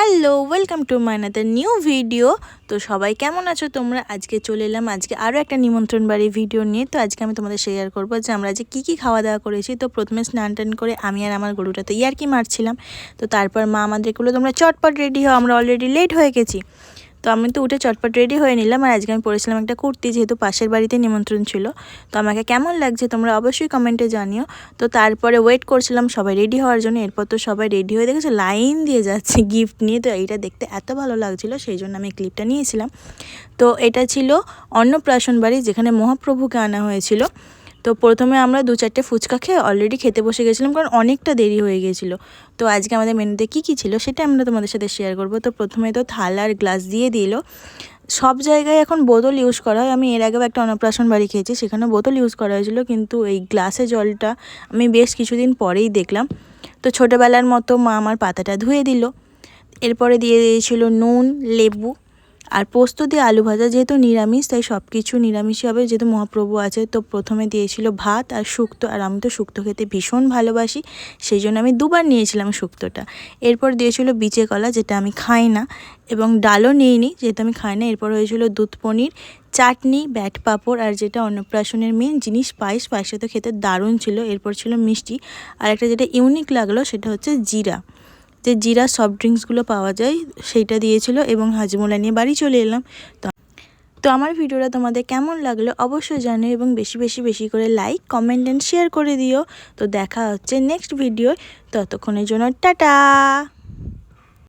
Hello, welcome to my another new video. তো সবাই কেমন আছো তোমরা? আজকে চলে এলাম, আজকে আরও একটা নিমন্ত্রণ বাড়ি ভিডিও নিয়ে। তো আজকে আমি তোমাদের শেয়ার করব যে আমরা আজকে কী কী খাওয়া দাওয়া করেছি। তো প্রথমে স্নান টান করে আমি আর আমার গরুটা তো ইয়ার কি মারছিলাম। তো তারপর মা আমাদের এগুলো তোমরা চটপট রেডি হও, আমরা অলরেডি লেট হয়ে গেছি। তো আমি তো উঠে চটপট রেডি হয়ে নিলাম আর আজকে আমি পরেছিলাম একটা কুর্তি যেহেতু পাশের বাড়িতে নিমন্ত্রণ ছিল। তো আমাকে কেমন লাগছে তোমরা অবশ্যই কমেন্টে জানিও। তো তারপরে ওয়েট করছিলাম সবাই রেডি হওয়ার জন্য। এরপর তো সবাই রেডি হয়ে দেখেছে লাইন দিয়ে যাচ্ছে গিফট নিয়ে। তো এইটা দেখতে এত ভালো লাগছিল সেই জন্য আমি ক্লিপটা নিয়েছিলাম। তো এটা ছিল অন্নপ্রাশন বাড়ি যেখানে মহাপ্রভুকে আনা হয়েছিল। তো প্রথমে আমরা দু চারটে ফুচকা খেয়ে অলরেডি খেতে বসে গেছিলাম, কারণ অনেকটা দেরি হয়ে গেছিল। তো আজকে আমাদের মেনুতে কী কী ছিল সেটা আমরা তোমাদের সাথে শেয়ার করব। তো প্রথমে তো থালা আর গ্লাস দিয়ে দিল। সব জায়গায় এখন বোতল ইউজ করা হয়। আমি এর আগেও একটা অন্নপ্রাশন বাড়ি খেয়েছি সেখানে বোতল ইউজ করা হয়েছিল, কিন্তু এই গ্লাসে জলটা আমি বেশ কিছুদিন পরেই দেখলাম। তো ছোটোবেলার মতো মা আমার পাতাটা ধুয়ে দিল। এরপরে দিয়ে দিয়েছিল নুন, লেবু আর পোস্ত দিয়ে আলু ভাজা যেহেতু নিরামিষ, তাই সব কিছু নিরামিষই হবে। যেহেতু মহাপ্রভু আছে, তো প্রথমে দিয়েছিল ভাত আর শুক্তো, আর আমি তো শুক্তো খেতে ভীষণ ভালোবাসি, সেই জন্য আমি দুবার নিয়েছিলাম শুক্তোটা। এরপর দিয়েছিল বিচে কলা, যেটা আমি খাই না, এবং ডালও নিইনি, যেহেতু আমি খাই না। এরপর হয়েছিল দুধ পনির, চাটনি, ব্যাট পাঁপড়, আর যেটা অন্নপ্রাশনের মেন জিনিস, পায়েস। পায়েসে তো খেতে দারুণ ছিল। এরপর ছিল মিষ্টি, আর একটা যেটা ইউনিক লাগল, সেটা হচ্ছে জিরা। যে জিরা সফট ড্রিঙ্কসগুলো পাওয়া যায়, সেইটা দিয়েছিল এবং হাজমোলা নিয়ে বাড়ি চলে এলাম। তো তো আমার ভিডিওটা তোমাদের কেমন লাগল অবশ্যই জানো এবং বেশি বেশি বেশি করে লাইক কমেন্ট অ্যান্ড শেয়ার করে দিও। তো দেখা হচ্ছে নেক্সট ভিডিও ততক্ষণের জন্য টাটা!